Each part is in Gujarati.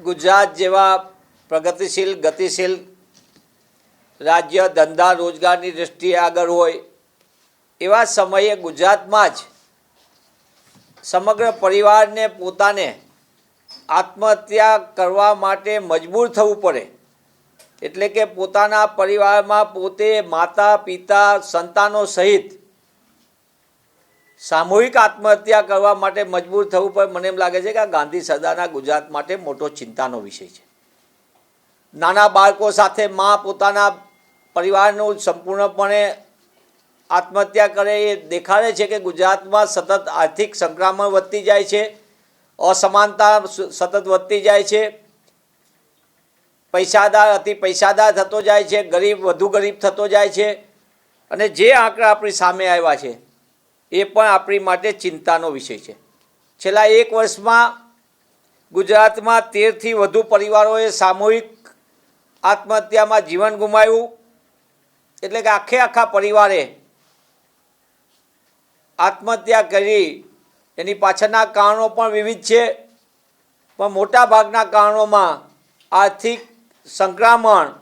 ગુજરાત જેવા પ્રગતિશીલ, ગતિશીલ રાજ્ય ધંધા રોજગારની દૃષ્ટિએ આગળ હોય, એવા સમયે ગુજરાતમાં જ સમગ્ર પરિવારને પોતાને આત્મહત્યા કરવા માટે મજબૂર થવું પડે. એટલે કે પોતાના પરિવારમાં પોતે માતા, પિતા, સંતાનો સહિત સામૂહિક આત્મહત્યા કરવા માટે મજબૂર થવું પડે. મને એમ લાગે છે કે આ ગાંધી સદાના ગુજરાત માટે મોટો ચિંતાનો વિષય છે. નાના બાળકો સાથે મા પોતાના પરિવારનું સંપૂર્ણપણે આત્મહત્યા કરે એ દેખાડે છે કે ગુજરાતમાં સતત આર્થિક સંક્રમણ વધતી જાય છે, અસમાનતા સતત વધતી જાય છે, પૈસાદાર, અતિ પૈસાદાર થતો જાય છે, ગરીબ વધુ ગરીબ થતો જાય છે અને જે આંકડા આપણી સામે આવ્યા છે એ પણ આપણી માટે ચિંતાનો વિષય છે. છેલ્લા એક વર્ષમાં ગુજરાતમાં તેરથી વધુ પરિવારોએ સામૂહિક આત્મહત્યામાં જીવન ગુમાવ્યું. એટલે કે આખે આખા પરિવારે આત્મહત્યા કરી. એની પાછળના કારણો પણ વિવિધ છે. પણ મોટા ભાગના કારણોમાં આર્થિક સંક્રમણ,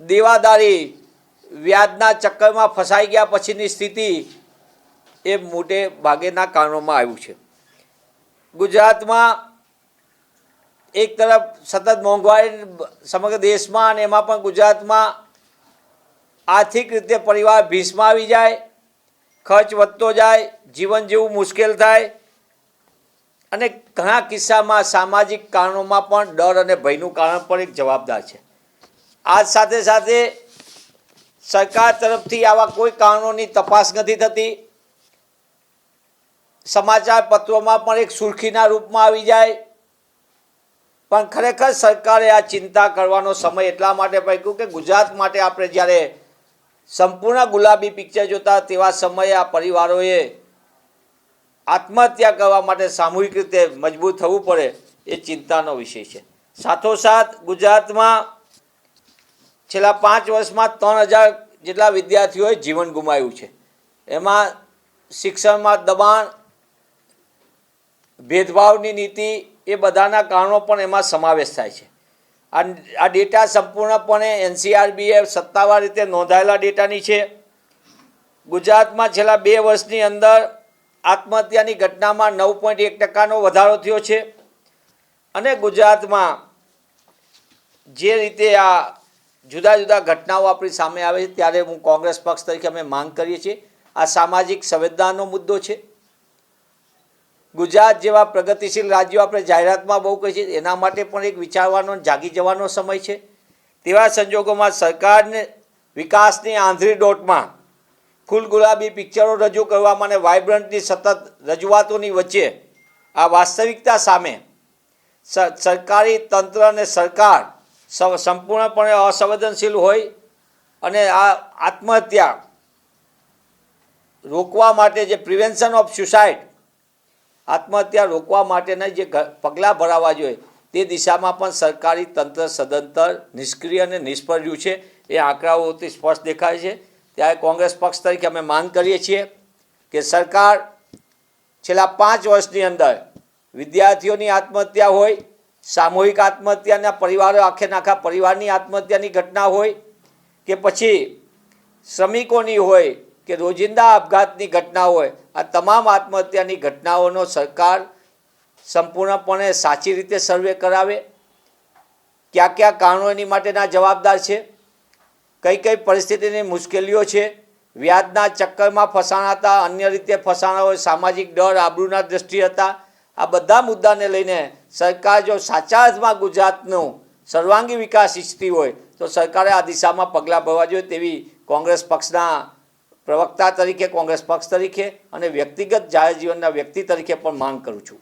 દેવાદારી, વ્યાજના ચક્કરમાં ફસાઈ ગયા પછીની સ્થિતિ એ મોટે ભાગેના કારણોમાં આવ્યું છે. ગુજરાતમાં એક તરફ સતત મોંઘવારી સમગ્ર દેશમાં અને એમાં પણ ગુજરાતમાં આર્થિક રીતે પરિવાર ભીસમાં આવી જાય, ખર્ચ વધતો જાય, જીવન જેવું મુશ્કેલ થાય અને ઘણા કિસ્સામાં સામાજિક કારણોમાં પણ ડર અને ભયનું કારણ પણ એક જવાબદાર છે. આ સાથે સાથે સરકાર તરફથી આવા કોઈ કારણોની તપાસ નથી થતી. સમાચાર પત્રોમાં પણ એક સુર્ખીના રૂપમાં આવી જાય. પણ ખરેખર સરકારે આ ચિંતા કરવાનો સમય એટલા માટે પાક્યું કે ગુજરાત માટે આપણે જ્યારે સંપૂર્ણ ગુલાબી પિક્ચર જોતા તેવા સમયે આ પરિવારોએ આત્મહત્યા કરવા માટે સામૂહિક રીતે મજબૂર થવું પડે એ ચિંતાનો વિષય છે. સાથોસાથ ગુજરાતમાં છેલ્લા પાંચ વર્ષમાં ત્રણ હજાર જેટલા વિદ્યાર્થીઓએ જીવન ગુમાવ્યું છે. એમાં શિક્ષણમાં દબાણ ભેદભાવની નીતિ એ બધાના કારણો પણ એમાં સમાવેશ થાય છે. આ ડેટા સંપૂર્ણપણે એનસીઆરબીએ સત્તાવાર રીતે નોંધાયેલા ડેટાની છે. ગુજરાતમાં છેલ્લા બે વર્ષની અંદર આત્મહત્યાની ઘટનામાં નવ પોઈન્ટ એક ટકાનો વધારો થયો છે અને ગુજરાતમાં જે રીતે આ જુદા જુદા ઘટનાઓ આપણી સામે આવે છે, ત્યારે હું કોંગ્રેસ પક્ષ તરીકે અમે માંગ કરીએ છીએ. આ સામાજિક સંવેદનાનો મુદ્દો છે. ગુજરાત જેવા પ્રગતિશીલ રાજ્યો આપણે જાહેરાતમાં બહુ કહી છીએ એના માટે પણ એક વિચારવાનો જાગી જવાનો સમય છે. તેવા સંજોગોમાં સરકારને વિકાસની આંધળી ડોટમાં ફૂલ ગુલાબી પિક્ચરો રજૂ કરવામાં અને વાઇબ્રન્ટની સતત રજૂઆતોની વચ્ચે આ વાસ્તવિકતા સામે સરકારી તંત્ર અને સરકાર સંપૂર્ણપણે અસંવેદનશીલ હોય અને આ આત્મહત્યા રોકવા માટે જે પ્રિવેન્શન ઓફ સુસાઇડ આત્મહત્યા રોકવા માટેના જે પગલાં ભરાવા જોઈએ, તે દિશામાં પણ સરકારી તંત્ર સદંતર નિષ્ક્રિય અને નિષ્ફળ રહ્યું છે. એ આંકડાઓથી સ્પષ્ટ દેખાય છે. ત્યારે કોંગ્રેસ પક્ષ તરીકે અમે માંગ કરીએ છીએ કે સરકાર છેલ્લા પાંચ વર્ષની અંદર વિદ્યાર્થીઓની આત્મહત્યા હોય, સામૂહિક આત્મહત્યાના પરિવારો આખે નાખા પરિવારની આત્મહત્યાની ઘટના હોય, કે પછી શ્રમિકોની હોય કે રોજિંદા આપઘાતની ઘટના હોય, આ તમામ આત્મહત્યાની ઘટનાઓનો સરકાર સંપૂર્ણપણે સાચી રીતે સર્વે કરાવે. કયા કયા કારણો એની માટેના જવાબદાર છે? કઈ કઈ પરિસ્થિતિની મુશ્કેલીઓ છે? વ્યાજના ચક્કરમાં ફસાણાતા અન્ય રીતે ફસાણા હોય સામાજિક ડર, આબરૂના દ્રષ્ટિ હતા. આ બધા મુદ્દાને લઈને સરકાર જો સાચા અર્થમાં ગુજરાતનું સર્વાંગી વિકાસ ઈચ્છતી હોય, તો સરકારે આ દિશામાં પગલાં ભરવા જોઈએ તેવી કોંગ્રેસ પક્ષના પ્રવક્તા તરીકે, કોંગ્રેસ પક્ષ તરીકે અને વ્યક્તિગત જાહેર જીવનના વ્યક્તિ તરીકે પણ માંગ કરું છું.